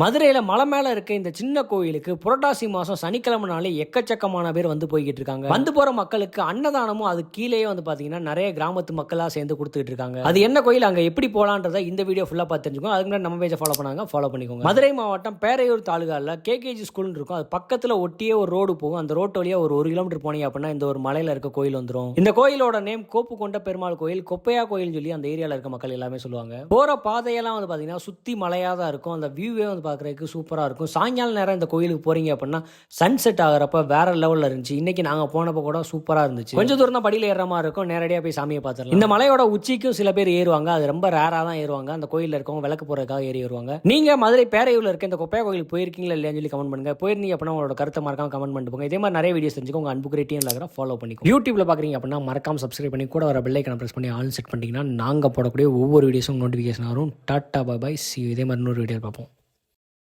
மதுரையில் மலை மேலே இருக்க இந்த சின்ன கோயிலுக்கு புரட்டாசி மாதம் சனிக்கிழமை நாளே எக்கச்சக்கமான பேர் வந்து போய்கிட்டு இருக்காங்க. வந்து போகிற மக்களுக்கு அன்னதானமும் அது கீழேயே வந்து பார்த்தீங்கன்னா நிறைய கிராமத்து மக்களாக சேர்ந்து கொடுத்துட்டு இருக்காங்க. அது என்ன கோயில் அங்கே எப்படி போகலான்றதை இந்த வீடியோ ஃபுல்லாக பார்த்து தெரிஞ்சுக்கோங்க அதுக்கு முன்னாடி நம்ம பேஜை ஃபாலோ பண்ணாங்க ஃபாலோ பண்ணிக்கோங்க. மதுரை மாவட்டம் பேரையூர் தாலுகாவில் கேகேஜி ஸ்கூல்னு இருக்கும். அது பக்கத்தில் ஒட்டியே ஒரு ரோடு போகும். அந்த ரோட்டு வழியாக ஒரு ஒரு கிலோமீட்டர் போனீங்க அப்படின்னா இந்த ஒரு மலையில் இருக்க கோயில் வந்துடும் இந்த கோயிலோட நேம் கோப்பு கொண்ட பெருமாள் கோயில் கொப்பையா கோயில்னு சொல்லி அந்த ஏரியாவில் இருக்க மக்கள் எல்லாமே சொல்லுவாங்க. போகிற பாதையெல்லாம் வந்து பார்த்தீங்கன்னா சுற்றி மலையாக தான் இருக்கும். அந்த வியூவே வந்து பார்க்குறதுக்கு சூப்பராக இருக்கும். சாயங்கால நேரம் இந்த கோயிலுக்கு போகிறீங்க அப்படின்னா சன்செட் ஆகிறப்ப வேற லெவலில் இருந்துச்சு. இன்றைக்கி நாங்கள் போனப்போ கூட சூப்பராக இருந்துச்சு. கொஞ்சம் தூரம் தான் படியில் ஏறுற மாதிரி இருக்கும். நேரடியாக போய் சாமியை பார்த்துடலாம். இந்த மலையோட உச்சிக்கும் சில பேர் ஏறுவாங்க. அது ரொம்ப ரேராக தான் ஏறுவாங்க. அந்த கோயிலில் இருக்கவங்க விளக்கு போகிறதுக்காக ஏறி வருவாங்க. நீங்கள் மதுரை பேரையூரில் இருக்க இந்த கொப்பையா கோயிலுக்கு போயிருக்கீங்களா இல்லையான்னு சொல்லி கமெண்ட் பண்ணுங்க. போயிருந்தீங்க அப்படின்னா உங்களோட கருத்தை மறக்காம கமெண்ட் பண்ணிட்டு போங்க. இதே மாதிரி நிறைய வீடியோஸ் தெரிஞ்சுக்கோ உங்கள் அன்பு கிரேட்டியும் இருக்கிற ஃபாலோ பண்ணிக்கோ யூடியூப்ல பார்க்குறீங்க அப்படின்னா மறக்காம சப்ஸ்கிரைப் பண்ணி கூட வர பெல்லைக்கான ப்ரெஸ் பண்ணி ஆல் செட் பண்ணிட்டீங்கன்னா நாங்கள் போடக்கூடிய ஒவ்வொரு வீடியோஸும் நோட்டிஃபிகேஷன் வரும். டாட்டா பாய் சி இதே மாதிரி இன்னொரு வீடியோ பார்ப்போம்.